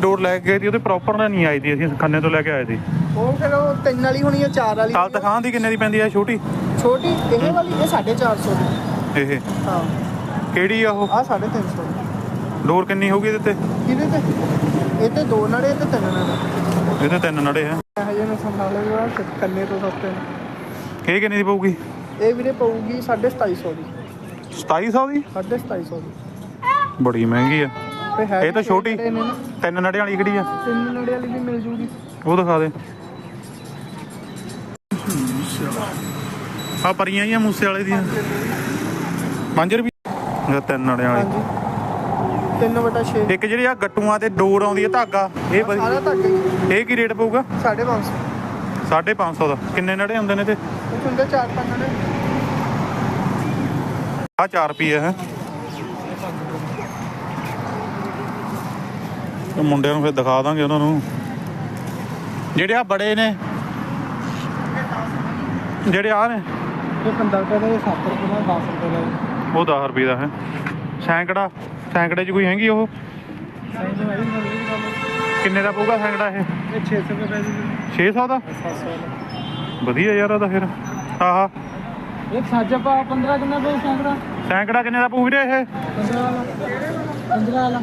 ਡੋਰ ਲੈ ਕੇ ਗਏ ਸੀ ਉਹਦੇ ਪ੍ਰੋਪਰ ਨਾਲ ਨਹੀਂ ਆਈ ਸੀ ਅਸੀਂ ਖੰਨੇ ਤੋਂ ਲੈ ਕੇ ਆਏ ਸੀ। ਉਹ ਫਿਰ ਉਹ ਤਿੰਨ ਵਾਲੀ ਹੋਣੀ ਹੈ ਚਾਰ ਵਾਲੀ ਕੱਲ ਦਿਖਾਉਣ ਦੀ ਕਿੰਨੇ ਦੀ ਪੈਂਦੀ ਆ ਛੋਟੀ? ਛੋਟੀ ਇਹ ਵਾਲੀ ਇਹ 450 ਦੀ। ਇਹ? ਹਾਂ। ਕਿਹੜੀ ਆ ਉਹ? ਆ 350 ਦੀ। ਡੋਰ ਕਿੰਨੀ ਹੋਊਗੀ ਇਹਦੇ ਤੇ? ਕਿਹਦੇ ਤੇ ਇਹ ਤੇ ਦੋ ਨੜੇ ਤੇ ਤਿੰਨ ਨੜੇ। ਇਹਦੇ ਤਿੰਨ ਨੜੇ ਆ। ਇਹ ਜਿਹੇ ਨੂੰ ਸੰਭਾਲੇਗਾ ਕੰਨੇ ਤੋਂ ਇਹ ਕਿੰਨੀ ਦੀ ਪਊਗੀ? ਇਹ ਵੀਰੇ ਪਊਗੀ 2750 ਦੀ। 2700 ਦੀ? 2750 ਦੀ। ਬੜੀ ਮਹਿੰਗੀ ਆ। ਤੇ ਹੈ ਇਹ ਤਾਂ ਛੋਟੀ। ਤਿੰਨ ਨੜੇ ਵਾਲੀ ਕਿਹੜੀ ਆ? ਤਿੰਨ ਨੜੇ ਵਾਲੀ ਵੀ ਮਿਲ ਜੂਗੀ। ਉਹ ਦਿਖਾ ਦੇ। ਆ ਪਰੀਆਂ ਹੀ ਆ ਮੂਸੇ ਵਾਲੇ ਦੀਆਂ। 5 ਰੁਪਏ। ਇਹ ਤਿੰਨ ਨੜੇ ਵਾਲੀ। ਹਾਂਜੀ। 3 ਵਟਾ 6 ਇੱਕ ਜਿਹੜੀ ਆ ਗੱਟੂਆਂ ਤੇ ਡੋਰ ਆਉਂਦੀ ਹੈ ਧਾਗਾ। ਇਹ ਸਾਰਾ ਹੀ ਇਹ ਕੀ ਰੇਟ ਪਊਗਾ? 550 550 ਦਾ। ਕਿੰਨੇ ਨੜੇ ਹੁੰਦੇ ਨੇ ਤੇ? ਹੁੰਦੇ ਚਾਰ ਪੰਜ ਨੜੇ। ਆ 4 ਰੁਪਏ ਹੈ। ਤੇ ਮੁੰਡਿਆਂ ਨੂੰ ਫਿਰ ਦਿਖਾ ਦਾਂਗੇ ਉਹਨਾਂ ਨੂੰ। ਜਿਹੜੇ ਆ ਬੜੇ ਨੇ। ਜਿਹੜੇ ਆ ਨੇ। ਇਹ 15 ਰੁਪਏ ਦਾ ਇਹ 7 ਰੁਪਏ ਦਾ 10 ਰੁਪਏ ਦਾ ਉਹ 10 ਰੁਪਏ ਦਾ ਹੈ। ਸੈਂਕੜਾ ਸੈਂਕੜੇ 'ਚ ਕੋਈ ਹੈਗੀ ਉਹ? ਕਿੰਨੇ ਦਾ ਪਊਗਾ ਸੈਂਕੜਾ ਇਹ? ਇਹ 600 ਰੁਪਏ ਜੂਗੀ। 600 ਦਾ? 700 ਵਾਲਾ। ਵਧੀਆ ਯਾਰ ਉਹਦਾ ਫਿਰ। ਆਹਾ। ਇਹ ਸਾਜਾ ਪਾ 15 ਕਿੰਨਾ ਪਊ ਸੈਂਕੜਾ? ਸੈਂਕੜਾ ਕਿੰਨੇ ਦਾ ਪਊ ਵੀਰੇ ਇਹ? 15 ਵਾਲਾ। 15 ਵਾਲਾ।